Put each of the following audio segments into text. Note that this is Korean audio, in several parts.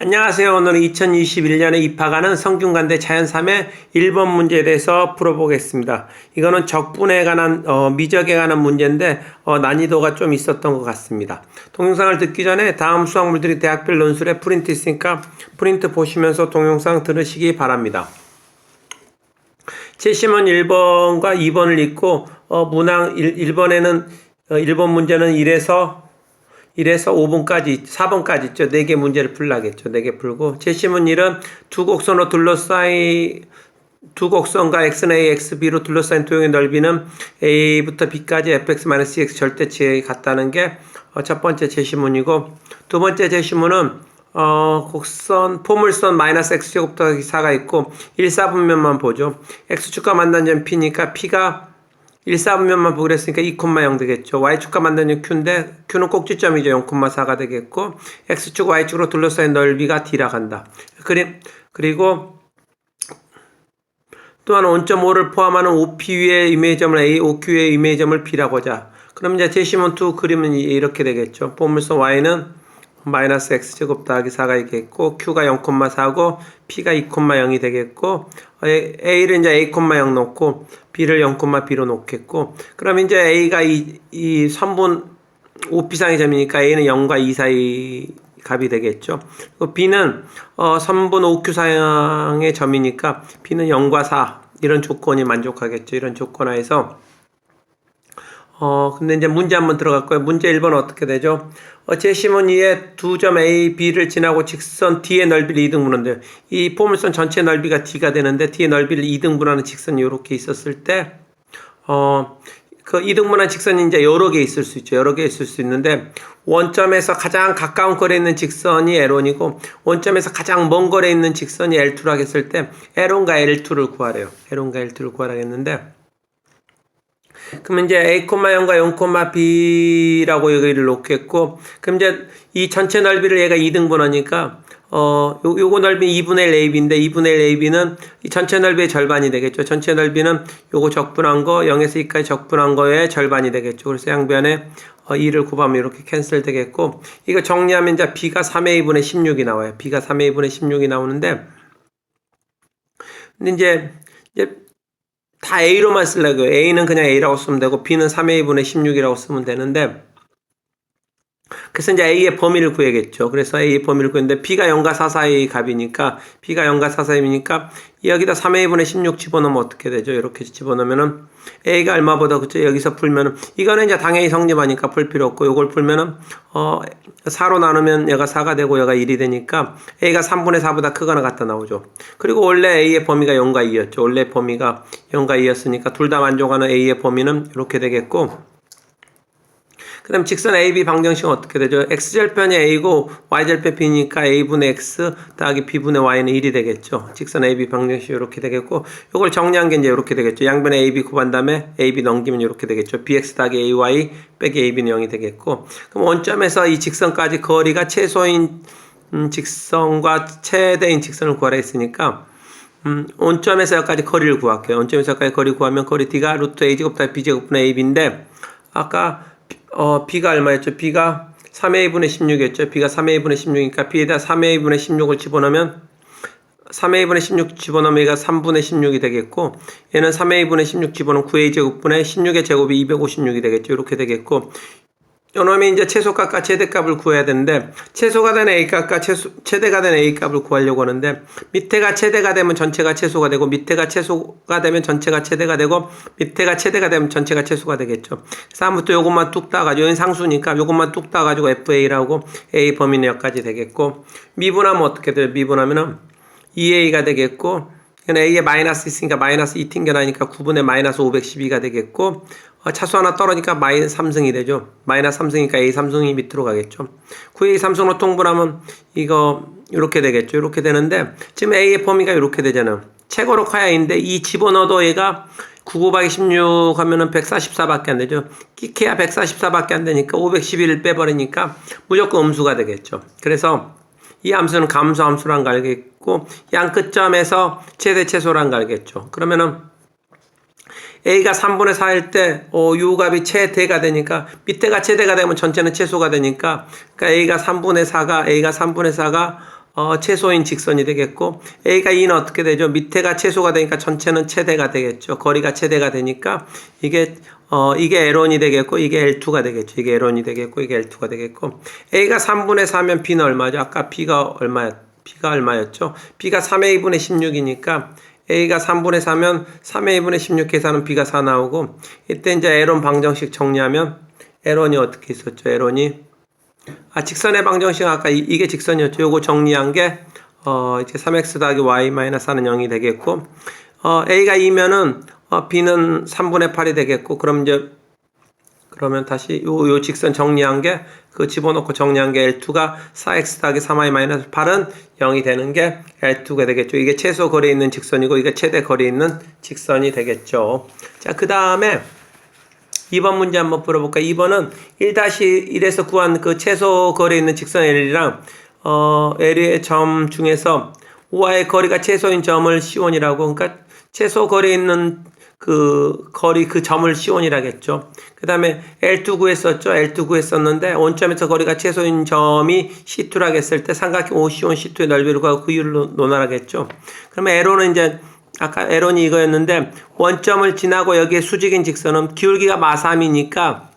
안녕하세요. 오늘은 2021년에 입학하는 성균관대 자연 3의 1번 문제에 대해서 풀어보겠습니다. 이거는 적분에 관한, 어, 미적에 관한 문제인데, 어, 난이도가 좀 있었던 것 같습니다. 동영상을 듣기 전에 다음 수학물들이 대학별 논술에 프린트 있으니까 프린트 보시면서 동영상 들으시기 바랍니다. 제시문 1번과 2번을 읽고, 어, 문항 1, 번에는 어, 1번 문제는 1에서 1에서 5번까지, 4번까지 있죠. 4개 문제를 풀라겠죠. 4개 풀고. 제시문 1은 두 곡선으로 둘러싸이, 두 곡선과 x는 a, xb로 둘러싸인 도형의 넓이는 a부터 b까지 fx-cx 절대치에 같다는 게 어, 첫 번째 제시문이고, 두 번째 제시문은 어, 곡선, 포물선 마이너스 x제곱 더하기 4가 있고, 1, 4분면만 보죠. x축과 만난 점 p니까 p가 1, 4분면만 보기로 했으니까 2,0 되겠죠. y축과 점 q인데, q는 꼭지점이죠. 0,4가 되겠고, x축, y축으로 둘러싸인 넓이가 d라 간다. 그리고, 또한 5.5를 포함하는 OP 위의 이미지점을 A, OQ 위의 이미지점을 B라고 하자. 그럼 이제 제시문 2 그림은 이렇게 되겠죠. 보물선 Y는 마이너스 x제곱 더하기 4가 있겠고 q가 0,4고 p가 2,0이 되겠고 어, a를 이제 a,0 놓고 b를 0,b로 놓겠고 그럼 이제 a가 이, 이 선분 5p상의 점이니까 a는 0과 2 사이 값이 되겠죠. 그리고 b는 어, 선분 5q상의 점이니까 b는 0과 4 이런 조건이 만족하겠죠. 이런 조건 하에서 어, 근데 이제 문제 한번 들어갈 거예요. 문제 1번 어떻게 되죠? 어, 제시문 2에 두점 A, B를 지나고 직선 D의 넓이를 2등분한대요. 이 포물선 전체 넓이가 D가 되는데 D의 넓이를 2등분하는 직선이 이렇게 있었을 때, 어, 그 2등분한 직선이 이제 여러 개 있을 수 있죠. 여러 개 있을 수 있는데, 원점에서 가장 가까운 거리에 있는 직선이 L1이고, 원점에서 가장 먼 거리에 있는 직선이 L2라고 했을 때, L1과 L2를 구하래요. L1과 L2를 구하라고 했는데, 그러면 이제 a, 0과 0, b라고 여기를 놓겠고, 그럼 이제 이 전체 넓이를 얘가 2등분하니까, 어, 요, 요거 넓이 2분의 1 ab인데, 2분의 1 ab는 이 전체 넓이의 절반이 되겠죠. 전체 넓이는 요거 적분한 거, 0에서 2까지 적분한 거의 절반이 되겠죠. 그래서 양변에 어, 2를 곱하면 이렇게 캔슬 되겠고, 이거 정리하면 이제 b가 3의 2분의 16이 나와요. b가 3의 2분의 16이 나오는데, 근데 이제, 이제 다 A로만 쓰려고 해요. A는 그냥 A라고 쓰면 되고 B는 3A 분의 16이라고 쓰면 되는데 그래서 이제 A의 범위를 구해야겠죠. 그래서 A의 범위를 구했는데 B가 0과 4 사이의 값이니까 B가 0과 4 사이니까 여기다 3A 분의 16 집어넣으면 어떻게 되죠? 이렇게 집어넣으면은 A가 얼마보다 그죠? 여기서 풀면은 이거는 이제 당연히 성립하니까 풀 필요 없고 요걸 풀면은 어 4로 나누면 얘가 4가 되고 얘가 1이 되니까 A가 3분의 4보다 크거나 같다 나오죠. 그리고 원래 A의 범위가 0과 2였죠. 원래 범위가 0과 2였으니까 둘 다 만족하는 A의 범위는 이렇게 되겠고 그 다음 직선 AB 방정식은 어떻게 되죠? X절편이 A고 Y절편 B니까 A분의 X 더하기 B분의 Y는 1이 되겠죠. 직선 AB 방정식이 이렇게 되겠고 이걸 정리한 게 이제 이렇게 되겠죠. 양변에 AB 곱한 다음에 AB 넘기면 이렇게 되겠죠. BX 더하기 AY 빼기 AB는 0이 되겠고 그럼 원점에서 이 직선까지 거리가 최소인 음, 직선과 최대인 직선을 구하라 했으니까 음, 원점에서 여기까지 거리를 구할게요. 원점에서 여기까지 거리 구하면 거리 D가 루트 A제곱 더하기 B제곱분의 AB인데 아까 어, b가 얼마였죠? b가 3a 분의 16이었죠. b가 3a 분의 16이니까 b에다 3a 분의 16을 집어넣으면 3a 분의 16 집어넣으면 얘가 3분의 16이 되겠고 얘는 3a 분의 16 집어넣으면 9a 제곱분의 16의 제곱이 256이 되겠죠. 이렇게 되겠고 요놈이 이제 최소값과 최대값을 구해야 되는데 최소가 된 a값과 최소, 최대가 된 a값을 구하려고 하는데 밑에가 최대가 되면 전체가 최소가 되고 밑에가 최소가 되면 전체가 최대가 되고 밑에가 최대가 되면 전체가 최소가 되겠죠. 그래서 다음부터 요것만 뚝 따가지고 상수니까 요것만 뚝 따가지고 fa라고 a 범위 내역까지 되겠고 미분하면 어떻게 돼요? 미분하면은 2a가 되겠고 이건 a에 마이너스 있으니까 마이너스 2 튕겨나니까 9분의 마이너스 512가 되겠고 어, 차수 하나 떨어지니까 마이너스 3승이 되죠. 마이너스 3승이니까 a 3승이 밑으로 가겠죠. 9a 3승으로 통분하면 이거 이렇게 되겠죠. 이렇게 되는데 지금 a의 범위가 이렇게 되잖아요. 최고로 커야 있는데 이 집어넣어도 얘가 9 곱하기 16 하면은 144밖에 안 되죠. 끼케야 144밖에 안 되니까 511을 빼버리니까 무조건 음수가 되겠죠. 그래서 이 함수는 감수 함수란 걸 알겠고 양 끝점에서 최대 최소란 걸 알겠죠. 그러면은 a가 3분의 4일 때 어, 요 값이 최대가 되니까 밑에가 최대가 되면 전체는 최소가 되니까 그러니까 a가 3분의 4가 a가 3분의 4가 어, 최소인 직선이 되겠고 A가 2는 어떻게 되죠? 밑에가 최소가 되니까 전체는 최대가 되겠죠. 거리가 최대가 되니까 이게 어, 이게 L1이 되겠고 이게 L2가 되겠죠. 이게 L1이 되겠고 이게 L2가 되겠고 A가 3분의 4면 B는 얼마죠? 아까 B가 얼마였 B가 얼마였죠? B가 3의 2분의 16이니까 A가 3분의 4면 3의 2분의 16 계산은 B가 4 나오고 이때 이제 L1 방정식 정리하면 L1이 어떻게 있었죠? L1이 아, 직선의 방정식 아까 이, 게 직선이었죠. 요거 정리한 게, 어, 이제 3x 더하기 y 마이너스 4는 0이 되겠고, 어, a가 2면은, 어, b는 3분의 8이 되겠고, 그럼 이제, 그러면 다시 요, 요 직선 정리한 게, 그 집어넣고 정리한 게 L2가 4x 더하기 3y 마이너스 8은 0이 되는 게 L2가 되겠죠. 이게 최소 거리에 있는 직선이고, 이게 최대 거리에 있는 직선이 되겠죠. 자, 그 다음에, 2번 문제 한번 풀어볼까? 2번은 1-1에서 구한 그 최소 거리에 있는 직선 L이랑 어, L의 점 중에서 우와의 거리가 최소인 점을 C1이라고 그러니까 최소 거리에 있는 그 거리 그 점을 C1이라겠죠. 그 다음에 L2 구했었죠. L2 구했었는데 원점에서 거리가 최소인 점이 C2라고 했을 때 삼각형 OC1 C2의 넓이를 구하고 그 이유를 논하라겠죠. 그러면 L은 이제 아까 에론이 이거였는데 원점을 지나고 여기에 수직인 직선은 기울기가 마삼이니까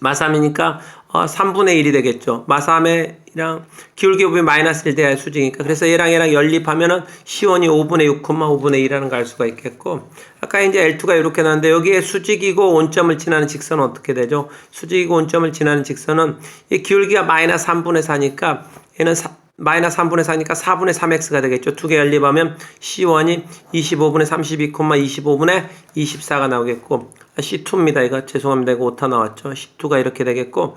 마삼이니까 어, 3분의 1이 되겠죠. 마삼 이랑 기울기 부분 마이너스 1 돼야 수직이니까 그래서 얘랑 얘랑 연립하면은 C1이 5분의 6,5분의 2라는 걸 알 수가 있겠고 아까 이제 L2가 이렇게 나왔는데 여기에 수직이고 원점을 지나는 직선은 어떻게 되죠? 수직이고 원점을 지나는 직선은 이 기울기가 마이너스 3분의 4니까 얘는 4, 마이너스 3분의 4니까 4분의 3x가 되겠죠. 두 개 연립하면 C1이 25분의 32, 25분의 24가 나오겠고 C2입니다. 이거 죄송합니다. 이거 오타 나왔죠. C2가 이렇게 되겠고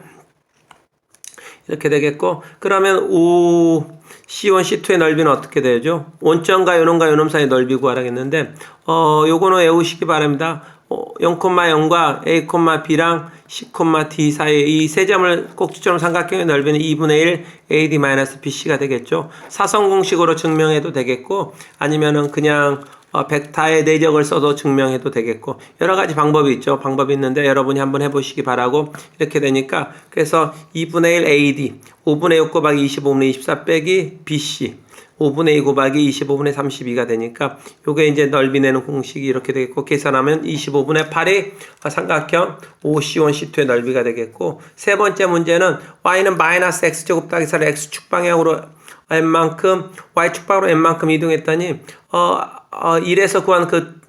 이렇게 되겠고 그러면 오 C1, C2의 넓이는 어떻게 되죠? 원점과 요놈과 요놈 사이 넓이 구하라겠는데 어 요거는 외우시기 바랍니다. 어, 0,0과 A, B랑 C, D 사이 이 세 점을 꼭지점 삼각형의 넓이는 2분의 1 AD-BC가 되겠죠. 사선 공식으로 증명해도 되겠고 아니면은 그냥 어, 벡터의 내적을 써도 증명해도 되겠고 여러 가지 방법이 있죠. 방법이 있는데 여러분이 한번 해보시기 바라고 이렇게 되니까 그래서 2분의 1 AD 5분의 6 곱하기 25분의 24 빼기 BC 5분의 2 곱하기 25분의 32가 되니까 요게 이제 넓이 내는 공식이 이렇게 되겠고 계산하면 25분의 8이 삼각형 OC1 C2의 넓이가 되겠고 세 번째 문제는 y는 마이너스 x제곱 더하기 4를 x축 방향으로 n만큼 y축 방으로 n만큼 이동했더니 어, 어 1에서 구한 그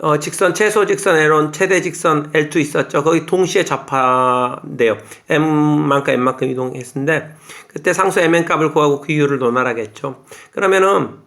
어, 직선, 최소 직선 L1, 최대 직선 L2 있었죠. 거기 동시에 접한대요. M만큼 M만큼 이동했는데, 그때 상수 MN 값을 구하고 그 이유를 논하라겠죠. 그러면은,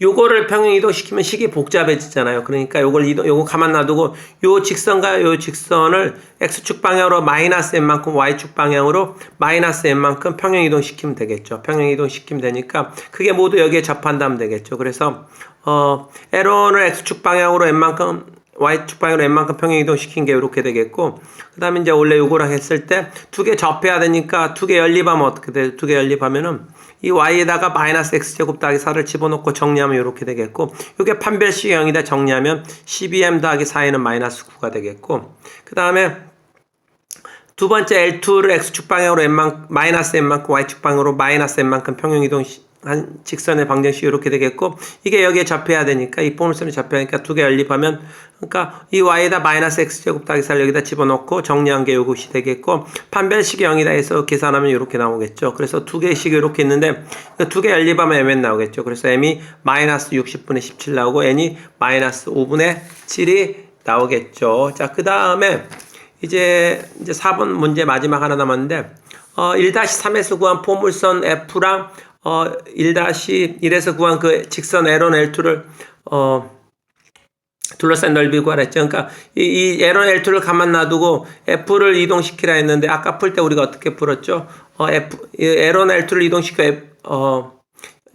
요거를 평행 이동시키면 식이 복잡해지잖아요. 그러니까 요걸 이동, 요거 가만 놔두고 요 직선과 요 직선을 x축 방향으로 마이너스 n만큼 y축 방향으로 마이너스 n만큼 평행 이동시키면 되겠죠. 평행 이동시키면 되니까 그게 모두 여기에 접한다면 되겠죠. 그래서 어 L1을 x축 방향으로 n만큼 y축 방향으로 n만큼 평행 이동시킨 게 이렇게 되겠고 그 다음에 이제 원래 요거랑 했을 때 두 개 접해야 되니까 두 개 연립하면 어떻게 돼요? 두개 연립하면은 이 y에다가 마이너스 x제곱 더하기 4를 집어넣고 정리하면 이렇게 되겠고 이게 판별식 0이다 정리하면 12m 더하기 4에는 마이너스 9가 되겠고 그 다음에 두 번째 L2를 x축 방향으로 n만 마이너스 n만큼 y축 방향으로 마이너스 n만큼 평행 이동 한 직선의 방정식이 이렇게 되겠고 이게 여기에 접해야 되니까 이 포물선이 접해야 하니까 두 개 연립하면 그러니까 이 y에다 마이너스 x제곱 더하기 4를 여기다 집어넣고 정리한 게 요것이 되겠고 판별식이 0이다 해서 계산하면 이렇게 나오겠죠. 그래서 두 개씩 이렇게 있는데 두 개 연립하면 mn 나오겠죠. 그래서 m이 마이너스 60분의 17 나오고 n이 마이너스 5분의 7이 나오겠죠. 자, 그 다음에 이제 이제 4번 문제 마지막 하나 남았는데 어 1-3에서 구한 포물선 F랑 어 1-1에서 구한 그 직선 L1, L2를 어 둘러싼 넓이 구하랬죠. 그러니까 이, 이 L1, L2를 가만 놔두고 F를 이동시키라 했는데 아까 풀 때 우리가 어떻게 풀었죠? 어 F L1, L2를 이동시켜 F, 어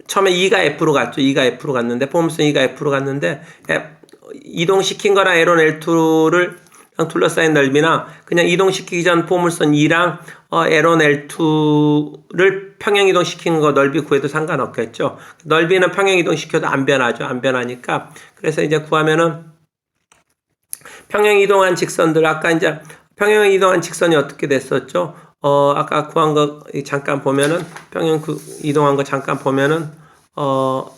처음에 2가 F로 갔죠. 2가 F로 갔는데 포물선 2가 F로 갔는데 F, 이동시킨 거랑 L1, L2를 둘러싸인 넓이나 그냥 이동시키기 전 포물선 2랑 어, L1, L2를 평행 이동시키는 거 넓이 구해도 상관없겠죠. 넓이는 평행 이동시켜도 안 변하죠. 안 변하니까. 그래서 이제 구하면은 평행 이동한 직선들 아까 이제 평행 이동한 직선이 어떻게 됐었죠? 어, 아까 구한 거 잠깐 보면은 평행 구, 이동한 거 잠깐 보면은 어,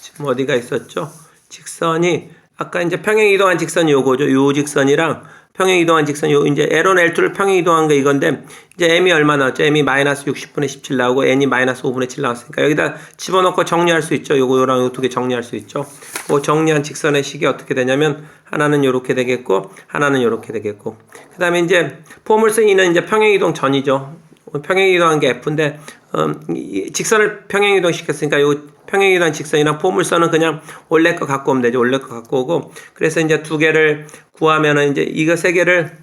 지금 어디가 있었죠? 직선이 아까 이제 평행 이동한 직선이 요거죠. 요 직선이랑 평행 이동한 직선 요 이제 L1, L2를 평행 이동한 거 이건데 이제 m이 얼마 나왔죠? m이 마이너스 60분의 17 나오고 n이 마이너스 5분의 7 나왔으니까 여기다 집어넣고 정리할 수 있죠. 요거 요랑 요 두 개 정리할 수 있죠. 그 정리한 직선의 식이 어떻게 되냐면 하나는 요렇게 되겠고 하나는 요렇게 되겠고 그다음에 이제 포물선 이는 이제 평행 이동 전이죠. 평행 이동한 게 F인데 음, 이 직선을 평행 이동 시켰으니까 요 평행 이동한 직선이랑 포물선은 그냥 원래 거 갖고 오면 되죠. 원래 거 갖고 오고 그래서 이제 두 개를 구하면은 이제 이거 세 개를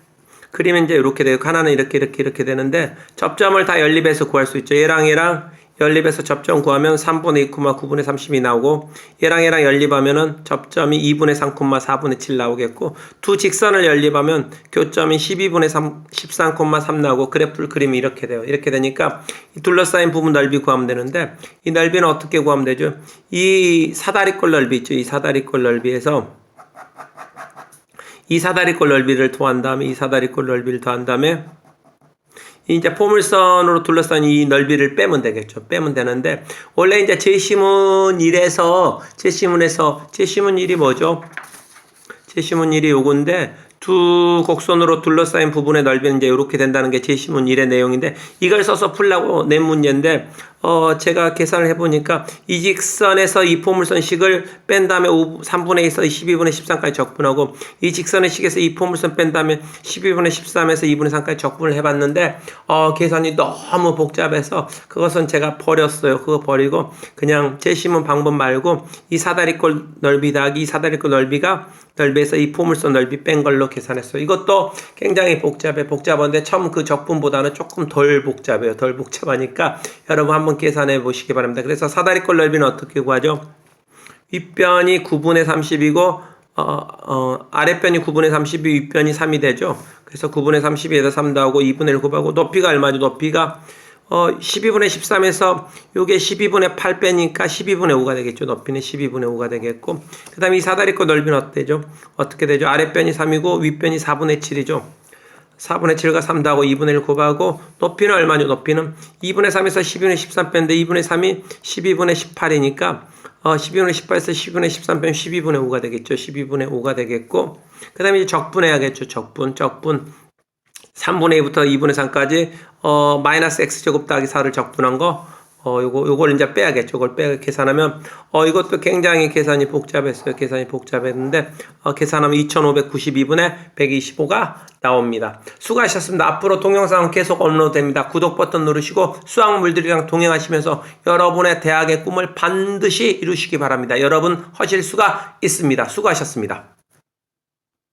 그리면 이제 이렇게 되고 하나는 이렇게 이렇게 이렇게 되는데 접점을 다 연립해서 구할 수 있죠. 얘랑 얘랑 연립해서 접점 구하면 3분의 2, 9분의 30이 나오고 얘랑 얘랑 연립하면은 접점이 2분의 3, 4분의 7 나오겠고 두 직선을 연립하면 교점이 12분의 3, 13,3 나오고 그래프를 그리면 이렇게 돼요. 이렇게 되니까 이 둘러싸인 부분 넓이 구하면 되는데 이 넓이는 어떻게 구하면 되죠? 이 사다리꼴 넓이 있죠. 이 사다리꼴 넓이에서 이 사다리꼴 넓이를 더한 다음에 이 사다리꼴 넓이를 더한 다음에 이제 포물선으로 둘러싼 이 넓이를 빼면 되겠죠. 빼면 되는데 원래 이제 제시문 1에서 제시문에서 제시문 1이 뭐죠? 제시문 1이 요건데 두 곡선으로 둘러싸인 부분의 넓이는 이제 이렇게 된다는 게 제시문 1의 내용인데 이걸 써서 풀라고 낸 문제인데 어 제가 계산을 해보니까 이 직선에서 이 포물선식을 뺀 다음에 5, 3분의 2에서 12분의 13까지 적분하고 이 직선의 식에서 이 포물선 뺀 다음에 12분의 13에서 2분의 3까지 적분을 해봤는데 어 계산이 너무 복잡해서 그것은 제가 버렸어요. 그거 버리고 그냥 제시문 방법 말고 이 사다리꼴 넓이 더하기 이 사다리꼴 넓이가 넓이에서 이 포물선 넓이 뺀 걸로 계산했어요. 이것도 굉장히 복잡해 복잡한데 처음 그 적분보다는 조금 덜 복잡해요. 덜 복잡하니까 여러분 한번 계산해 보시기 바랍니다. 그래서 사다리꼴 넓이는 어떻게 구하죠? 윗변이 9분의 30이고 어, 어, 아랫변이 9분의 30이 윗변이 3이 되죠. 그래서 9분의 30에다 3 더하고 2분의 1 곱하고 높이가 얼마죠? 높이가 어, 12분의 13에서 요게 12분의 8 빼니까 12분의 5가 되겠죠. 높이는 12분의 5가 되겠고 그 다음에 이 사다리꼴 넓이는 어때죠? 어떻게 되죠? 아랫변이 3이고 윗변이 4분의 7이죠. 4분의 7과 3 더하고 2분의 1 곱하고 높이는 얼마죠? 높이는 2분의 3에서 12분의 13 뺐는데 2분의 3이 12분의 18이니까 어, 12분의 18에서 12분의 13 빼면 12분의 5가 되겠죠. 12분의 5가 되겠고 그 다음에 이제 적분해야겠죠. 적분, 적분 3분의 2부터 2분의 3까지 어, 마이너스 x제곱 더하기 4를 적분한 거 어, 요거, 요걸 이제 빼야겠죠. 이걸 빼, 계산하면, 어, 이것도 굉장히 계산이 복잡했어요. 계산이 복잡했는데, 어, 계산하면 2592분의 125가 나옵니다. 수고하셨습니다. 앞으로 동영상은 계속 업로드 됩니다. 구독 버튼 누르시고 수학물들이랑 동행하시면서 여러분의 대학의 꿈을 반드시 이루시기 바랍니다. 여러분, 하실 수가 있습니다. 수고하셨습니다.